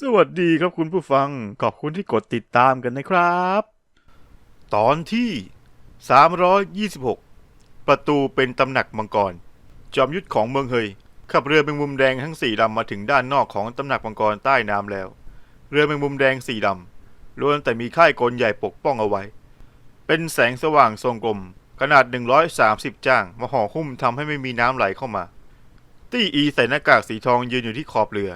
สวัสดีครับคุณผู้ฟัง ขอบคุณที่กดติดตามกันนะครับ ตอนที่ 326 ประตูเป็นตำหนักมังกร จอมยุทธของเมืองเฮย ขับเรือแมงมุมแดงทั้งสี่ลำมาถึงด้านนอกของตำหนักมังกรใต้น้ำแล้ว เรือแมงมุมแดงสี่ลำล้วนแต่มีค่ายกลใหญ่ปกป้องเอาไว้ เป็นแสงสว่างทรงกลม ขนาด 130 จ้างมาห่อหุ้มทำให้ไม่มีน้ำไหลเข้ามา ตี้อีใส่หน้ากากสีทองยืนอยู่ที่ขอบเรือ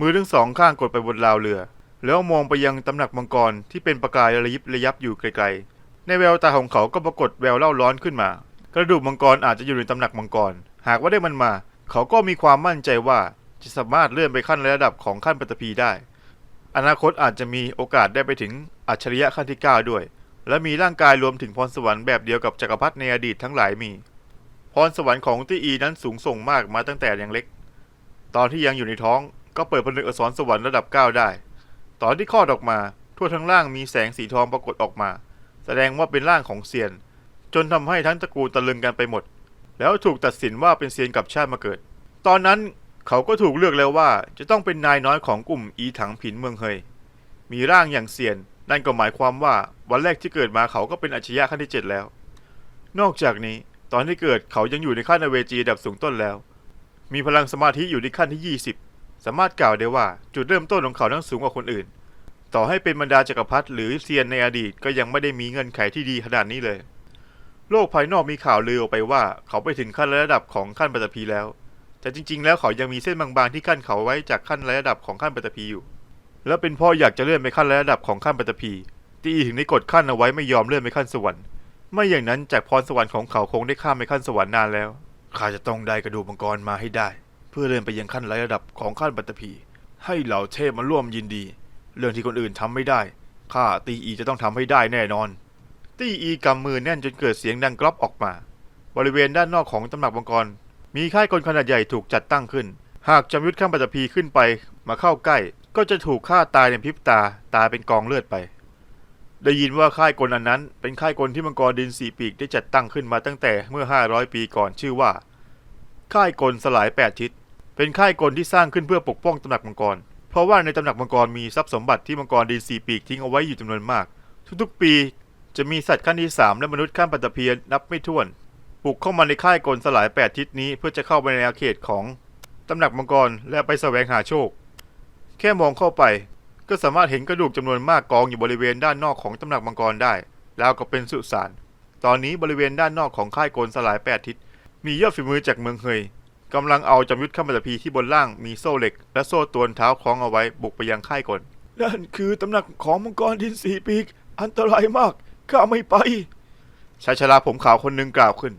มือทั้งสองข้างกดไปบนราวเรือ แล้วมองไปยังตำหนักมังกรที่เป็นประกายระยิบระยับอยู่ไกลๆ ในแววตาของเขาก็ปรากฏแววเล่าร้อนขึ้นมา กระดูกมังกรอาจจะอยู่ในตำหนักมังกร หากว่าได้มันมา เขาก็มีความมั่นใจว่าจะสามารถเลื่อนไปขั้นระดับของขั้นปัตตภีได้ อนาคตอาจจะมีโอกาสได้ไปถึงอัจฉริยะขั้นที่9ด้วย และมีร่างกายรวมถึงพรสวรรค์แบบเดียวกับจักรพรรดิในอดีตทั้งหลายมี พรสวรรค์ของตีอีนั้นสูงส่งมากมาตั้งแต่ยังเล็ก ตอนที่ยังอยู่ในท้อง ก็เปิดผนึกอักษรสวรรค์ระดับ 9 ได้ ตอนที่คลอดออกมา ทั่วทั้งร่างมีแสงสีทองปรากฏออกมา แสดงว่าเป็นร่างของเซียน จนทำให้ทั้งตระกูลตะลึงกันไปหมด แล้วถูกตัดสินว่าเป็นเซียนกับชาติมาเกิด ตอนนั้นเขาก็ถูกเลือกแล้วว่าจะต้องเป็นนายน้อยของกลุ่มอีถังผินเมืองเฮย มีร่างอย่างเซียน นั่นก็หมายความว่าวันแรกที่เกิดมาเขาก็เป็นอัจฉริยะขั้นที่ 7 แล้ว นอกจากนี้ตอนที่เกิดเขายังอยู่ในขั้นอเวจีระดับสูงต้นแล้ว มีพลังสมาธิอยู่ในขั้นที่ 20 สามารถกล่าวได้ว่าจุดเริ่มต้นของเขานั้นสูงกว่าคนอื่น ต่อให้เป็นบรรดาจักรพรรดิหรือเซียนในอดีตก็ยังไม่ได้มีเงื่อนไขที่ดีขนาดนี้เลย โลกภายนอกมีข่าวลือออกไปว่าเขาไปถึงขั้นระดับของขั้นปัตภีแล้ว แต่จริง ๆ แล้วเขายังมีเส้นบางๆที่กั้นเขาไว้จากขั้นระดับของขั้นปัตภีอยู่ และเป็นเพ่ออยากจะเลื่อนไปขั้นระดับของขั้นปัตตภีตีถึงได้กดขั้นเอาไว้ไม่ยอมเลื่อนไปขั้นสวรรค์ไม่อย่างนั้นจากพรสวรรค์ของเขาคงได้ข้ามไปขั้นสวรรค์นานแล้วข้าจะต้องได้กระดูกมังกรมาให้ได้ เพื่อเลื่อนไปยังขั้นระดับของขั้นปัตภีให้เหล่าเทพมาร่วมยินดี เรื่องที่คนอื่นทำไม่ได้ข้าตีอีจะต้องทำให้ได้แน่นอน ตีอีกำมือแน่นจนเกิดเสียงดังกรอบออกมา บริเวณด้านนอกของตำหนักมังกร มีค่ายกลขนาดใหญ่ถูกจัดตั้งขึ้น หากจำยุทธข้ามปัตตภีขึ้นไปมาเข้าใกล้ก็จะถูกฆ่าตายในพริบตาตายเป็นกองเลือดไป ได้ยินว่าค่ายกลอันนั้น เป็นค่ายกลที่มังกรดินสีปีกได้จัดตั้งขึ้นมาตั้งแต่เมื่อ 500 ปีก่อนชื่อว่า ค่ายกลสลายแปดทิศ เป็นค่ายกลที่สร้างขึ้นเพื่อปกป้องตำหนักมังกร เพราะว่าในตำหนักมังกรมีทรัพย์สมบัติที่มังกรดินสีปีกทิ้งเอาไว้อยู่จำนวนมาก ทุกๆ ปีจะมีสัตว์ขั้นที่สามและมนุษย์ขั้นปัตตภีนับไม่ถ้วนบุกเข้ามาในค่ายกลสลายแปดทิศนี้เพื่อจะเข้าไปในอาเขตของตำหนักมังกรและไปแสวงหาโชค แค่มองเข้าไป ก็สามารถเห็นกระดูกจำนวนมากกองอยู่บริเวณด้านนอกของตำหนักมังกรได้ แล้วก็เป็นสุสานตอนนี้บริเวณด้านนอกของค่ายกนสลายแปดทิศมียอดฝีมือจากเมืองเฮย กำลังเอาจำยุทธข้ามปัตตภีที่บนล่างมีโซ่เหล็ก และโซ่ตวนเท้าคล้องเอาไว้บุกไปยังค่ายกลนั่นคือตำหนักของมังกรดินสีปีก อันตรายมากข้าไม่ไปชายชราผมขาวคนหนึ่งกล่าวขึ้น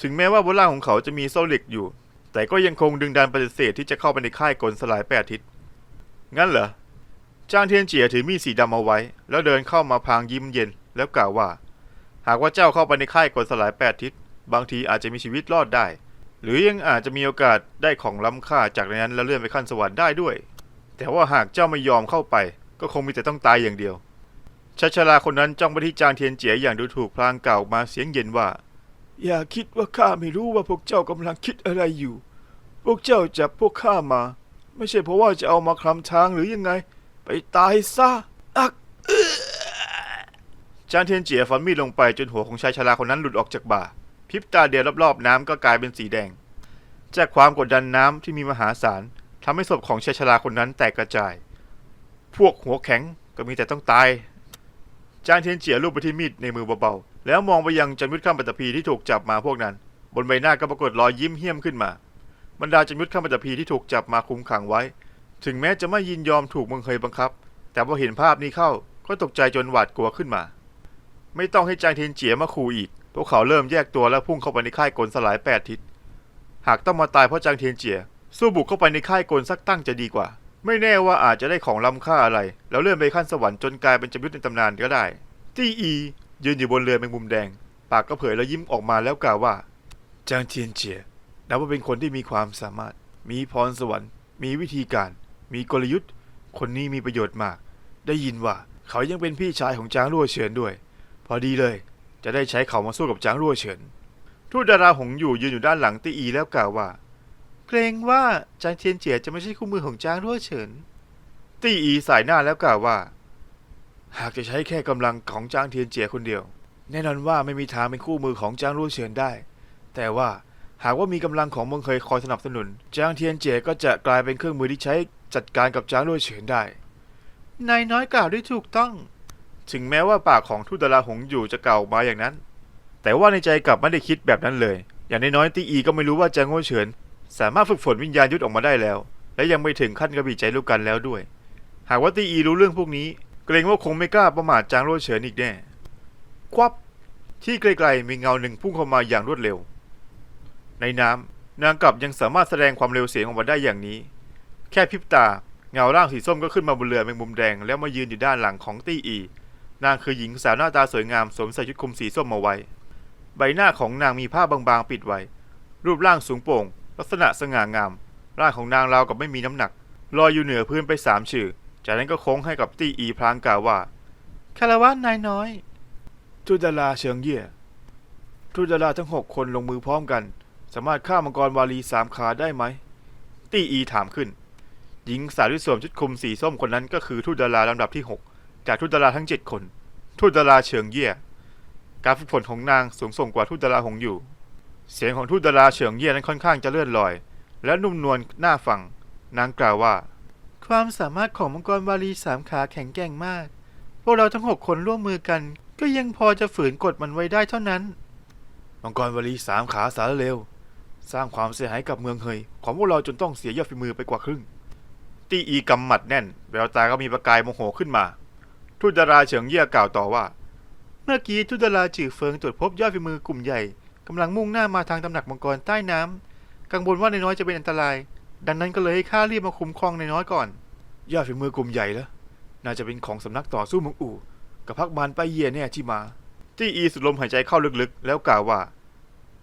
ถึงแม้ว่าบนล่างของเขาจะมีโซ่เหล็กอยู่ แต่ก็ยังคงดึงดันปฏิเสธที่จะเข้าไปในค่ายกลสลายแปดทิศงั้นเหรอจางเทียนเจียถือมีดสีดำเอาไว้ แล้วเดินเข้ามาพลางยิ้มเย็นแล้วกล่าวว่า หากว่าเจ้าเข้าไปในค่ายกลสลายแปดทิศบางทีอาจจะมีชีวิตรอดได้ หรือยังอาจจะมีโอกาสได้ของล้ำค่าจากในนั้นแล้วเลื่อนไปขั้นสวรรค์ได้ด้วย แต่ว่าหากเจ้าไม่ยอมเข้าไป ก็คงมีแต่ต้องตายอย่างเดียวชายชราคนนั้นจ้องไปที่จางเทียนเจียอย่างดูถูกพลางกล่าวมาเสียงเย็นว่า อย่าคิดว่าข้าไม่รู้ว่าพวกเจ้ากำลังคิดอะไรอยู่ พวกเจ้าจับพวกข้ามา ไม่ใช่เพราะว่าจะเอามาคลำทางหรือยังไง ไปตายซะอักจางเทียนเจียฟันมีดลงไปจนหัวของชายชราคนนั้นหลุดออกจากบ่า พริบตาเดียวรอบๆ น้ำก็กลายเป็นสีแดง จากความกดดันน้ำที่มีมหาศาลทำให้ศพของชายชราคนนั้นแตกกระจาย พวกหัวแข็งก็มีแต่ต้องตาย จางเทียนเจียลูบไปที่มีดในมือเบาๆ แล้วมองไปยังจำยุทธข้ามปัตตภีที่ถูกจับมาพวกนั้น บนใบหน้าก็ปรากฏรอยยิ้มเหี้ยมขึ้นมา บรรดาจำยุทธข้ามปัตตภีที่ถูกจับมาคุมขังไว้ ถึงแม้จะไม่ยินยอมถูกมืองเคยบังคับ แต่พอเห็นภาพนี้เข้าก็ตกใจจนหวาดกลัวขึ้นมา ไม่ต้องให้จางเทียนเจียมาขู่อีก วกเขาเริ่มแยกตัวและพุ่งเข้าไปในค่ายกลสลายแปดทิศ หากต้องมาตายเพราะจางเทียนเจีย สู้บุกเข้าไปในค่ายกลสักตั้งจะดีกว่า ไม่แน่ว่าอาจจะได้ของล้ำค่าอะไร แล้วเลื่อนไปขั้นสวรรค์จนกลายเป็นจำยุทธในตำนานก็ได้ ตี้อี ยืนอยู่บนเรือแมงมุมแดง ปากก็เผยแล้วยิ้มออกมาแล้วกล่าวว่า จางเทียนเจียนับว่าเป็นคนที่มีความสามารถ มีพรสวรรค์ มีวิธีการ มีกลยุทธ์ คนนี้มีประโยชน์มาก ได้ยินว่าเขายังเป็นพี่ชายของจางรั่วเฉินด้วย พอดีเลย จะได้ใช้เขามาสู้กับจางรั่วเฉินทูตดาราหงอยู่ยืนอยู่ด้านหลังตีอีแล้วกล่าวว่า เกรงว่าจางเทียนเจียจะไม่ใช่คู่มือของจางรั่วเฉินตี้อีสายหน้าแล้วกล่าวว่า หากจะใช้แค่กำลังของจางเทียนเจียคนเดียว แน่นอนว่าไม่มีทางเป็นคู่มือของจางรู้เฉินได้ แต่ว่าหากว่ามีกำลังของเมืองเคยคอยสนับสนุน จางเทียนเจียก็จะกลายเป็นเครื่องมือที่ใช้จัดการกับจางรู้เฉินได้นายน้อยกล่าวได้ถูกต้อง ถึงแม้ว่าปากของทูตดาราหงอยู่จะเก่ามาอย่างนั้น แต่ว่าในใจกลับไม่ได้คิดแบบนั้นเลย อย่างน้อยๆตีอีก็ไม่รู้ว่าจางโง่เฉิน สามารถฝึกฝนวิญญาณยุทธออกมาได้แล้ว และยังไม่ถึงขั้นกระบี่ใจลูกกันแล้วด้วย หากว่าตีอีรู้เรื่องพวกนี้ เกรงว่าคงไม่กล้าประมาทจางโร่เฉินอีกแน่ ควับ ที่ไกลๆมีเงาหนึ่งพุ่งเข้ามาอย่างรวดเร็ว ในน้ำนางกลับยังสามารถแสดงความเร็วเสียงออกมาได้อย่างนี้ แค่พริบตาเงาร่างสีส้มก็ขึ้นมาบนเรือแมงมุมแดงแล้วมายืนอยู่ด้านหลังของตี้อี นางคือหญิงสาวหน้าตาสวยงามสวมใส่ชุดคลุมสีส้มมาไว้ ใบหน้าของนางมีผ้าบางๆปิดไว้ รูปร่างสูงโปร่ง ลักษณะสง่างาม ร่างของนางราวกับไม่มีน้ำหนักลอยอยู่เหนือพื้นไปสามชื่อ จากนั้นก็โค้งให้กับตี้อีพลางกล่าวว่าคารวานายน้อยทูตดาราเชิงเย่ยทูตดาราทั้งหกคนลงมือพร้อมกัน สามารถฆ่ามังกรวาลีสามขาได้ไหม ตี้อีถามขึ้น หญิงสาวที่สวมชุดคลุมสีส้มคนนั้นก็คือทูตดาราลำดับที่หก จากทูตดาราทั้งเจ็ดคน ทูตดาราเชิงเย่ยการฝึกฝนของนางสูงส่งกว่าทูตดาราหงอยู่ เสียงของทูตดาราเฉิงเย่ยนั้นค่อนข้างจะเลื่อนลอย และนุ่มนวลน่าฟัง นางกล่าวว่า ความสามารถของมังกรวาลีสามขาแข็งแกร่งมาก พวกเราทั้งหกคนร่วมมือกัน ก็ยังพอจะฝืนกดมันไว้ได้เท่านั้น มังกรวาลีสามขาสารเลวสร้างความเสียหายกับเมืองเฮยของพวกเราจนต้องเสียยอดฝีมือไปกว่าครึ่ง ตีอีกำหมัดแน่น แววตาก็มีประกายโมโหขึ้นมา ทูตดาราเฉิงเย่ยกล่าวต่อว่า เมื่อกี้ทูตดาราจือเฟิงตรวจพบยอดฝีมือกลุ่มใหญ่กำลังมุ่งหน้ามาทางตำหนักมังกรใต้น้ำกังวลว่านายน้อยจะเป็นอันตราย ดังนั้นก็เลยให้ข้ารีบมาคุมครองนายน้อยก่อน ยอดฝีมือกลุ่มใหญ่แล้วน่าจะเป็นของสำนักต่อสู้เมืองอู่กับพักมารไปาเย่แน่ที่มาที่อีสุดลมหายใจเข้าลึกๆ แล้วกล่าวว่า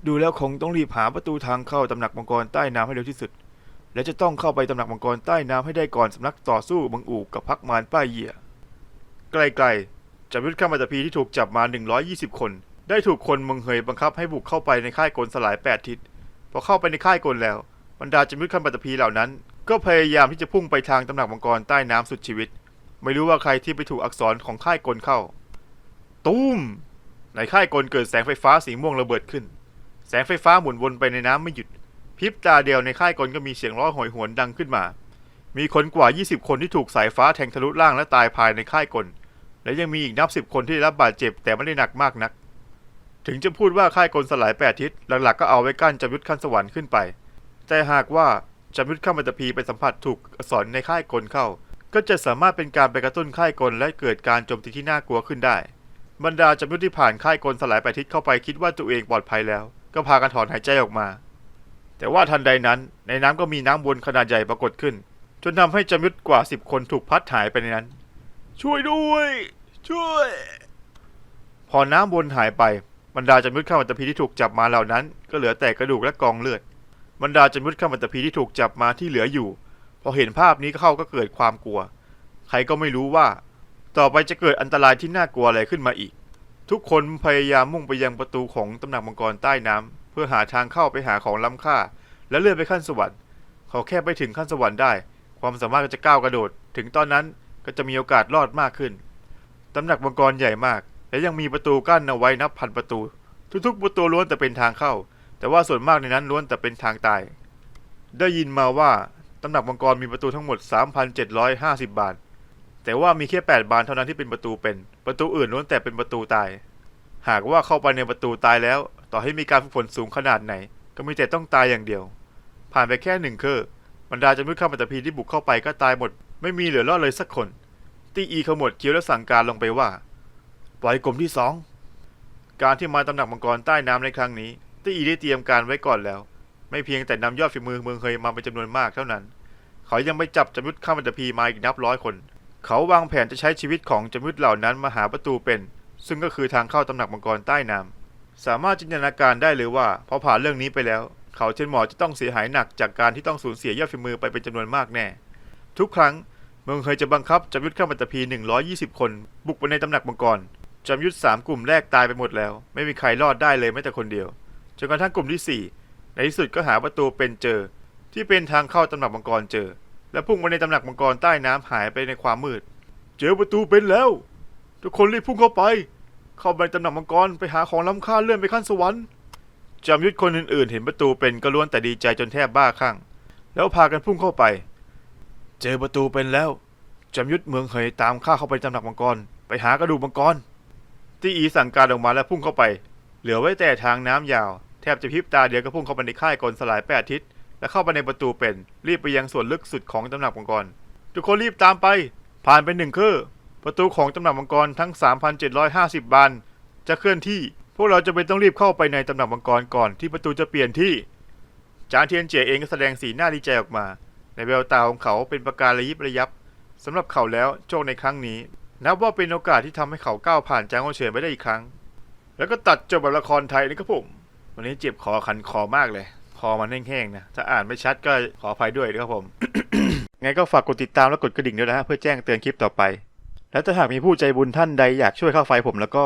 ดูแล้วคงต้องรีบหาประตูทางเข้าตำหนักมังกรใต้น้ำให้เร็วที่สุด และจะต้องเข้าไปตำหนักมังกรใต้น้ำให้ได้ก่อนสำนักต่อสู้เมืองอู่กับพักมารป้ายเย่ ไกลๆจับยุทธข้ามาตพีที่ถูกจับมา 120 คน ได้ถูกคนมืองเฮยบังคับให้บุกเข้าไปในค่ายกลสลายแปดทิศพอเข้าไปในค่ายกลแล้วบรรดาจำยุทธขั้นปัตตภีเหล่านั้น ก็พยายามที่จะพุ่งไปทางตำหนักมังกรใต้น้ำสุดชีวิต ไม่รู้ว่าใครที่ไปถูกอักษรของค่ายกลเข้าตูมในค่ายกลเกิดแสงไฟฟ้าสีม่วงระเบิดขึ้น แสงไฟฟ้าหมุนวนไปในน้ำไม่หยุดพริบตาเดียวในค่ายกลก็มีเสียงร้องโหยหวนดังขึ้นมา มีคนกว่า 20 คนที่ถูกสายฟ้าแทงทะลุร่างและตายภายในค่ายกล และยังมีอีกนับสิบคนที่ได้รับบาดเจ็บแต่ไม่ได้หนักมากนัก ถึงจะพูดว่าค่ายกลสลายแปดทิศหลักๆก็เอาไว้กั้นจำยุทธขั้นสวรรค์ขึ้นไป แต่หากว่าจำยุทธขั้นปัตตภีไปสัมผัสถูกอักษรในค่ายกลเข้า ก็จะสามารถเป็นการไปกระตุ้นค่ายกลและเกิดการโจมตีที่น่ากลัวขึ้นได้ บรรดาจำยุทธที่ผ่านค่ายกลสลายแปดทิศเข้าไปคิดว่าตัวเองปลอดภัยแล้ว ก็พากันถอนหายใจออกมา แต่ว่าทันใดนั้น ในน้ำก็มีน้ำวนขนาดใหญ่ปรากฏขึ้น จนทำให้จำยุทธกว่าสิบคนถูกพัดหายไปในนั้น ช่วยด้วย ช่วย พอน้ำวนหายไปบรรดาจำยุทธข้ามัตตภีที่ถูกจับมาเหล่านั้น ก็เหลือแต่กระดูกและกองเลือดบรรดาจำยุทธข้ามัตตภีที่ถูกจับมาที่เหลืออยู่ พอเห็นภาพนี้เข้าก็เกิดความกลัว ใครก็ไม่รู้ว่า ต่อไปจะเกิดอันตรายที่น่ากลัวอะไรขึ้นมาอีก ทุกคนพยายามมุ่งไปยังประตูของตำหนักมังกรใต้น้ำเพื่อหาทางเข้าไปหาของล้ำค่า และเลื่อนไปขั้นสวรรค์เขาแค่ไปถึงขั้นสวรรค์ได้ ความสามารถก็จะก้าวกระโดด ถึงตอนนั้นก็จะมีโอกาสรอดมากขึ้น ตำหนักมังกรใหญ่มาก และยังมีประตูกั้นเอาไว้นับพันประตู ทุกๆประตูล้วนแต่เป็นทางเข้า แต่ว่าส่วนมากในนั้นล้วนแต่เป็นทางตาย ได้ยินมาว่าตำหนักมังกรมีประตูทั้งหมด 3,750 บาน แต่ว่ามีแค่8บานเท่านั้นที่เป็นประตูเป็น ประตูอื่นล้วนแต่เป็นประตูตาย หากว่าเข้าไปในประตูตายแล้ว ต่อให้มีการฝึกฝนสูงขนาดไหน ก็มีแต่ต้องตายอย่างเดียว ผ่านไปแค่หนึ่งเคอร์ บรรดาจำนวนข้ามัตตพีที่บุกเข้าไปก็ตายหมด ไม่มีเหลือรอดเลยสักคน ตีอีขมวดคี้วและสั่งการลงไปว่า ปล่อยกลุ่มที่สองการที่มาตำหนักมังกรใต้น้ำในครั้งนี้ตีอีได้เตรียมการไว้ก่อนแล้ว ไม่เพียงแต่นำยอดฝีมือเมืองเคยมาเป็นจำนวนมากเท่านั้น เขายังไปจับจำยุทธข้ามัตตพีมาอีกนับร้อยคน เขาวางแผนจะใช้ชีวิตของจำยุทธเหล่านั้นมาหาประตูเป็น ซึ่งก็คือทางเข้าตำหนักมังกรใต้น้ำสามารถจินตนาการได้เลยว่าพอผ่านเรื่องนี้ไปแล้ว เขาเชนหมอจะต้องเสียหายหนักจากการที่ต้องสูญเสียยอดฝีมือไปเป็นจำนวนมากแน่ ทุกครั้งเมืองเคยจะบังคับจำยุทธข้ามัตพี120 คน บุกไปในตำหนักมังกรจำยุทธสามกลุ่มแรกตายไปหมดแล้ว ไม่มีใครรอดได้เลยแม้แต่คนเดียวจนกระทั่งกลุ่มที่สี่ในที่สุดก็หาประตูเป็นเจอ ที่เป็นทางเข้าตำหนักมังกรเจอ และพุ่งมาในตำหนักมังกรใต้น้ำหายไปในความมืด เจอประตูเป็นแล้ว ทุกคนรีบพุ่งเข้าไป เข้าไปตำหนักมังกรไปหาของล้ำค่าเลื่อนไปขั้นสวรรค์ จอมยุทธคนอื่นๆ เห็นประตูเป็นก็ล้วนแต่ดีใจจนแทบบ้าคลั่ง แล้วพากันพุ่งเข้าไป เจอประตูเป็นแล้ว จอมยุทธเมืองเหยตามข้าเข้าไปตำหนักมังกร ไปหากระดูกมังกร ที่อีสั่งการออกมาแล้วพุ่งเข้าไป เหลือไว้แต่ทางน้ำยาว แทบจะพริบตาเดียวก็พุ่งเข้าไปในค่ายกลสลายแปดทิศ และเข้าไปในประตูเป็น รีบไปยังส่วนลึกสุดของตำหนักมังกร ทุกคนรีบตามไป ผ่านไปหนึ่งคือประตูของตำหนักมังกรทั้ง 3,750 บาน จะเคลื่อนที่ พวกเราจะเป็นต้องรีบเข้าไปในตำหนักมังกรก่อนที่ประตูจะเปลี่ยนที่ จานเทียนเจียเองก็แสดงสีหน้าดีใจออกมา ในแววตาของเขาเป็นประการระยิบระยับสำหรับเขาแล้วโชคในครั้งนี้ นับว่าเป็นโอกาสที่ทำให้เขาก้าวผ่านจางโอเฉินไปได้อีกครั้ง แล้วก็ตัดจบแบบละครไทยนะครับผมวันนี้เจ็บคอคันคอมากเลยคอมันแห้งๆนะถ้าอ่านไม่ชัดก็ขออภัยด้วยนะครับผมไงก็ฝากกดติดตามและกดกระดิ่งด้วยนะเพื่อแจ้งเตือนคลิปต่อไป แล้วถ้าหากมีผู้ใจบุญท่านใดอยากช่วยค่าไฟผมแล้วก็